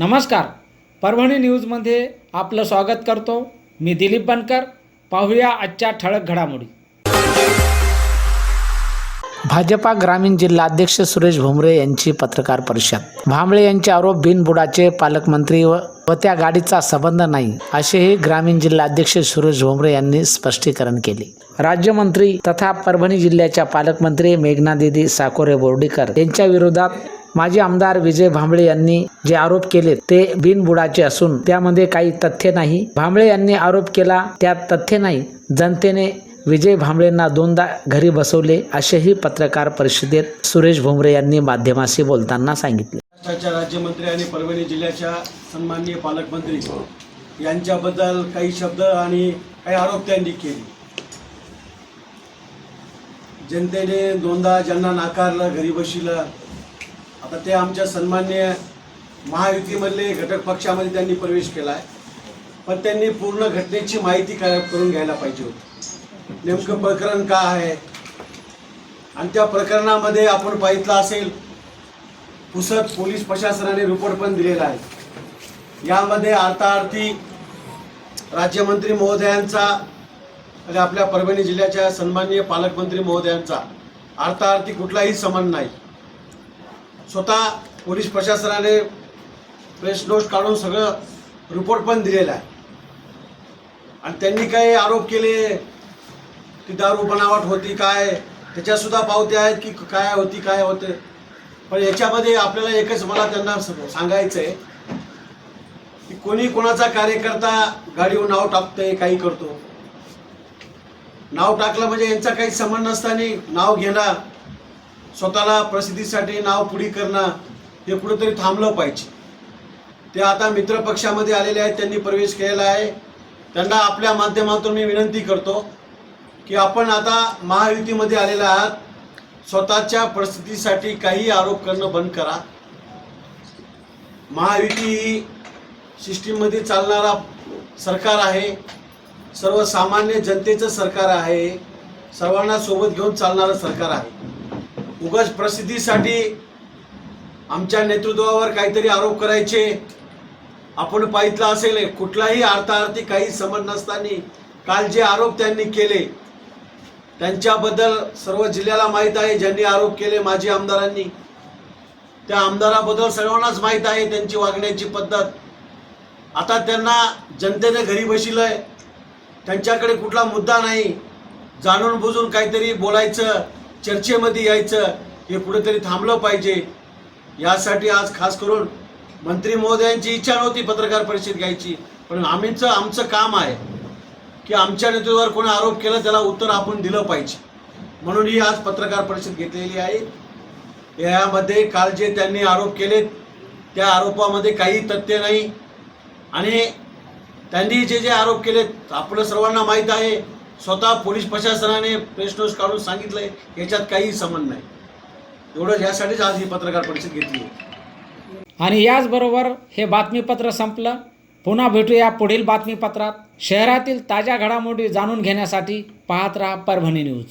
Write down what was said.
नमस्कार. परभणी न्यूजमध्ये आपलं स्वागत करतो. मी दिलीप बनकर. पाहूया आजच्या ठळक घडामोडी. भाजपा ग्रामीण जिल्हाध्यक्ष सुरेश भुमरे यांची पत्रकार परिषद. भांबळे यांचे आरोप बिनबुडाचे पालकमंत्री व व त्या गाडीचा संबंध नाही असेही ग्रामीण जिल्हाध्यक्ष सुरेश भुमरे यांनी स्पष्टीकरण केले. राज्यमंत्री तथा परभणी जिल्ह्याच्या पालकमंत्री मेघनादिदी साकोरे बोर्डीकर यांच्या विरोधात माजी आमदार विजय भांबळे यांनी जे आरोप केले ते बिनबुडाचे असून त्यामध्ये काही तथ्य नाही. भांबळे यांनी आरोप केला त्यात तथ्य नाही. जनतेने विजय भांबळेंना दोनदा घरी बसवले असेही पत्रकार परिषदेत सुरेश भुमरे यांनी माध्यमाशी बोलताना सांगितले. महाराष्ट्राच्या राज्यमंत्री आणि परभणी जिल्ह्याच्या सन्माननीय पालकमंत्री यांच्याबद्दल काही शब्द आणि काही आरोप त्यांनी केले. जनतेने दोनदा ज्यांना नाकारलं घरी बशिलं आता ते आमच्या सन्मान्य महायुतीमधले घटक पक्षामध्ये त्यांनी प्रवेश केला आहे पण त्यांनी पूर्ण घटनेची माहिती काय करून घ्यायला पाहिजे होती. नेमकं प्रकरण का आहे? आणि त्या प्रकरणामध्ये आपण पाहितलं असेल पुसद पोलीस प्रशासनाने रिपोर्ट पण दिलेला आहे. यामध्ये अर्थार्थी राज्यमंत्री महोदयांचा आणि आपल्या परभणी जिल्ह्याच्या सन्माननीय पालकमंत्री महोदयांचा अर्थार्थी कुठलाही संबंध नाही. स्वतः पोलीस प्रशासनाने प्रेस नोट काढून सगळं रिपोर्ट पण दिलेला आहे. आणि त्यांनी काही आरोप केले की दारू बनावट होती काय त्याच्यासुद्धा पावत्या आहेत की काय होती काय होते. पण याच्यामध्ये आपल्याला एकच मला त्यांना सांगायचं आहे की कोणी कोणाचा कार्यकर्ता गाडीवर नाव टाकतंय काही करतो. नाव टाकलं म्हणजे यांचा काही संबंध नसताना नाव घेणं स्वतःला प्रसिद्धीसाठी नाव पुढी करणं हे कुठेतरी थांबलं पाहिजे. ते आता मित्रपक्षामध्ये आलेले आहेत त्यांनी प्रवेश केलेला आहे. त्यांना आपल्या माध्यमातून मी विनंती करतो की आपण आता महायुतीमध्ये आलेला आहात स्वतःच्या परिस्थितीसाठी काही आरोप करणं बंद करा. महायुती ही सिस्टीममध्ये चालणारा सरकार आहे. सर्वसामान्य जनतेचं सरकार आहे. सर्वांना सोबत घेऊन चालणारं सरकार आहे. उगाच प्रसिद्धीसाठी आमच्या नेतृत्वावर काहीतरी आरोप करायचे. आपण पाहितलं असेल कुठलाही अर्थार्थी काही समज नसताना काल जे आरोप त्यांनी केले त्यांच्याबद्दल सर्व जिल्ह्याला माहीत आहे ज्यांनी आरोप केले माजी आमदारांनी. त्या आमदाराबद्दल सर्वांनाच माहीत आहे त्यांची वागण्याची पद्धत. आता त्यांना जनतेने घरी बशिलंय. त्यांच्याकडे कुठला मुद्दा नाही. जाणून बुजून काहीतरी बोलायचं. चर्चेमध्ये यायचं हे कुठेतरी थांबलं पाहिजे. यासाठी आज खास करून मंत्री महोदयांची इच्छा नव्हती पत्रकार परिषद घ्यायची पण आम्हीचं आमचं काम आहे की आमच्या नेतृत्वावर कोणी आरोप केला त्याला उत्तर आपण दिलं पाहिजे. म्हणून ही आज पत्रकार परिषद घेतलेली आहे. यामध्ये काल जे त्यांनी आरोप केलेत त्या आरोपामध्ये काही तथ्य नाही. आणि त्यांनी जे जे आरोप केलेत आपलं सर्वांना माहीत आहे. स्वतः पोलीस प्रशासनाने प्रेस नोट्स काढून सांगितलंय याच्यात काही संबंध नाही. एवढं यासाठीच आज ही पत्रकार परिषद घेतली आहे. आणि याचबरोबर हे बातमीपत्र संपलं. पुन्हा भेटूया पुढील बातमीपत्रात. शहरातील ताज्या घडामोडी जाणून घेण्यासाठी पाहत राहा परभणी न्यूज.